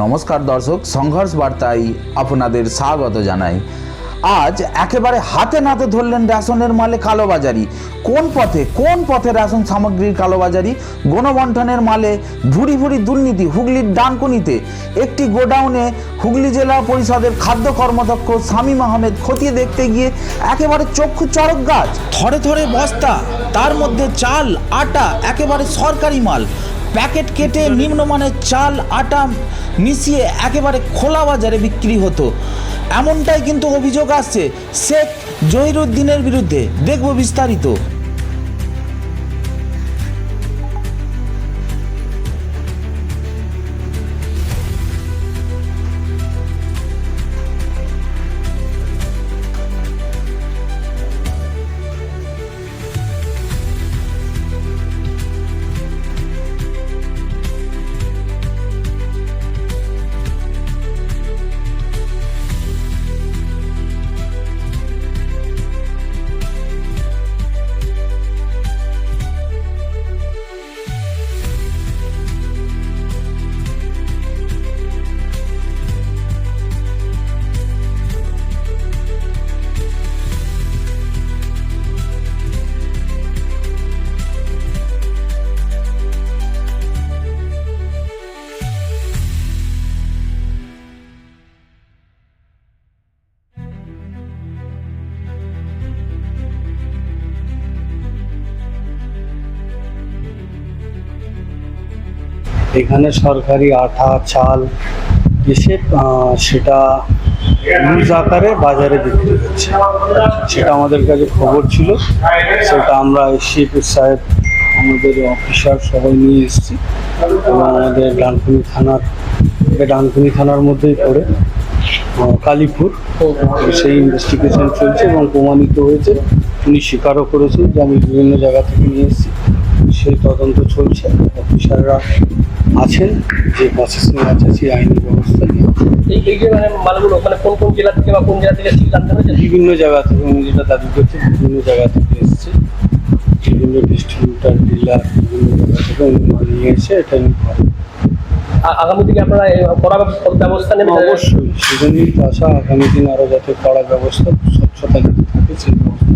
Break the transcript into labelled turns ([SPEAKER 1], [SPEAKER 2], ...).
[SPEAKER 1] নমস্কার দর্শক, সংঘর্ষ বার্তায় আপনাদের স্বাগত জানাই। আজ একেবারে হাতে নাতে ধরলেন রেশনের মালে কালোবাজারি। কোন পথে কোন পথে রেশন সামগ্রীর কালোবাজারি? গণবন্টনের মালে ভুরি ভুরি দুর্নীতি, হুগলির ডানকুনিতে। একটি গোডাউনে হুগলি জেলা পরিষদের খাদ্য কর্মদক্ষ শামীম আহমেদ খতিয়ে দেখতে গিয়ে একেবারে চক্ষু চড়ক গাছ। থরে থরে বস্তা, তার মধ্যে চাল, আটা, একেবারে সরকারি মাল। প্যাকেট কেটে নিম্নমানের চাল, আটা মিশিয়ে একেবারে খোলা বাজারে বিক্রি হতো। এমনটাই কিন্তু অভিযোগ আসছে শেখ জহিরুদ্দিনের বিরুদ্ধে। দেখব বিস্তারিত।
[SPEAKER 2] এখানে সরকারি আঠা, চাল এসে সেটা লুজ আকারে বাজারে বিক্রি হচ্ছে। সেটা আমাদের কাছে খবর ছিল। সেটা আমরা শিবপুর সাহেব, আমাদের অফিসার সবাই নিয়ে এসেছি। এবং আমাদের ডানকুনি থানার ডানকুনি থানার মধ্যেই পড়ে কালীপুর। সেই ইনভেস্টিগেশন চলছে এবং প্রমাণিত হয়েছে। উনি স্বীকারও করেছেন যে আমি বিভিন্ন জায়গা থেকে নিয়ে এসেছি। সেই তদন্ত চলছে। অফিসাররা আছেন যে প্রসেসিং আছে সেই আইনি ব্যবস্থা নিয়ে
[SPEAKER 3] এই যে মানে মালগুলো মানে কোন কোন জেলা থেকে বা কোন জেলা থেকে ঠিক জানতে
[SPEAKER 2] বিভিন্ন জায়গা থেকে যেটা দাবি করছে বিভিন্ন জায়গা থেকে এসছে। বিভিন্ন ডিস্ট্রিবিউটার ডিলার বিভিন্ন জায়গা থেকে নিয়ে এসে এটা নিয়ে
[SPEAKER 3] আগামী দিনে আপনারা কড়া ব্যবস্থা নেবেন?
[SPEAKER 2] অবশ্যই সেজন্যই তো আশা আগামী দিন আরও যাতে কড়া ব্যবস্থা স্বচ্ছতা থাকে সেই ব্যবস্থা।